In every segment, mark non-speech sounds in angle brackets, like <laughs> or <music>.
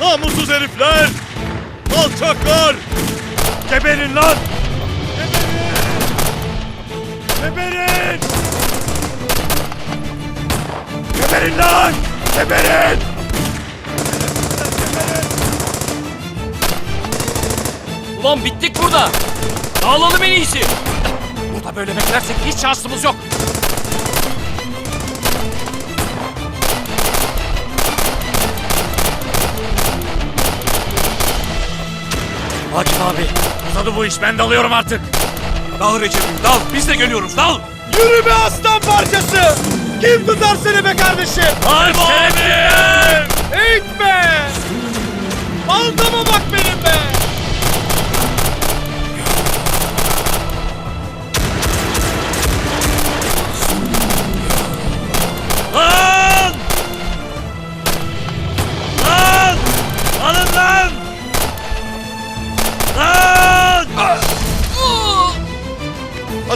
Namussuz herifler! Alçaklar! Geberin lan! Geberin! Geberin! Geberin lan! Geberin! Ulan bittik burada. Dağılalım en iyisi. Burada böyle beklersek hiç şansımız yok. Akif abi, uzadı bu iş. Ben dalıyorum artık. Dal Recep'im dal. Biz de geliyoruz dal. Yürü be aslan parçası! Kim tutar seni be kardeşim? Alp abi!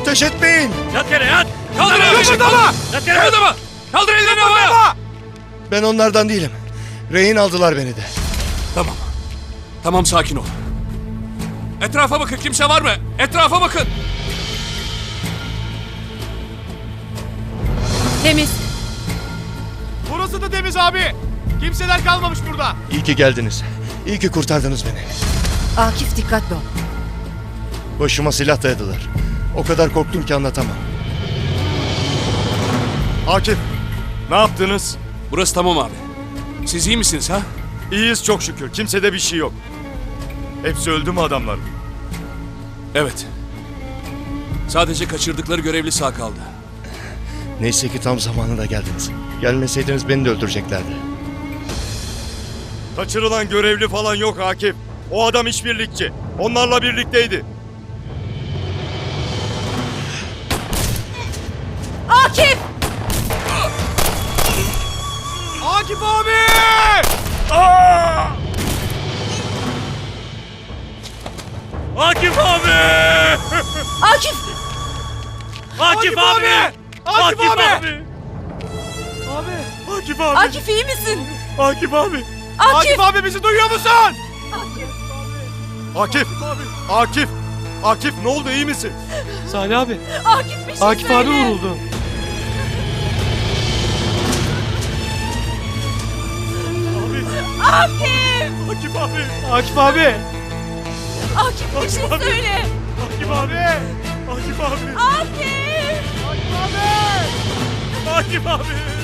Ateş etmeyin. Yat yere yat! Kaldır ellerini. Kıpırdama! Yat yere! Kıpırdama. Kaldır ellerini havaya. Ben onlardan değilim. Rehin aldılar beni de. Tamam. Tamam sakin ol. Etrafa bakın kimse var mı? Etrafa bakın. Temiz. Burası da temiz abi. Kimseler kalmamış burada. İyi ki geldiniz. İyi ki kurtardınız beni. Akif dikkatli ol. Başıma silah dayadılar. O kadar korktum ki anlatamam. Akif, ne yaptınız? Burası tamam abi. Siz iyi misiniz ha? İyiyiz çok şükür. Kimsede bir şey yok. Hepsi öldü mü adamlar? Evet. Sadece kaçırdıkları görevli sağ kaldı. Neyse ki tam zamanında geldiniz. Gelmeseydiniz beni de öldüreceklerdi. Kaçırılan görevli falan yok Akif. O adam işbirlikçi. Onlarla birlikteydi. Akif! Akif abi! Aa! Akif abi! Akif! Akif abi! Akif abi! Abi! Akif abi! Akif iyi misin? Akif abi! Akif! abi bizi duyuyor musun? Akif! Akif! Akif ne oldu iyi misin? Salih abi. Akif bir şey Akif söyle. abi vuruldu. Akif! Akif abi! Akif abi. Akif bir şey abi. söyle. Akif abi! Akif abi! Akif! Akif abi! Akif abi!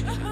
take. <laughs>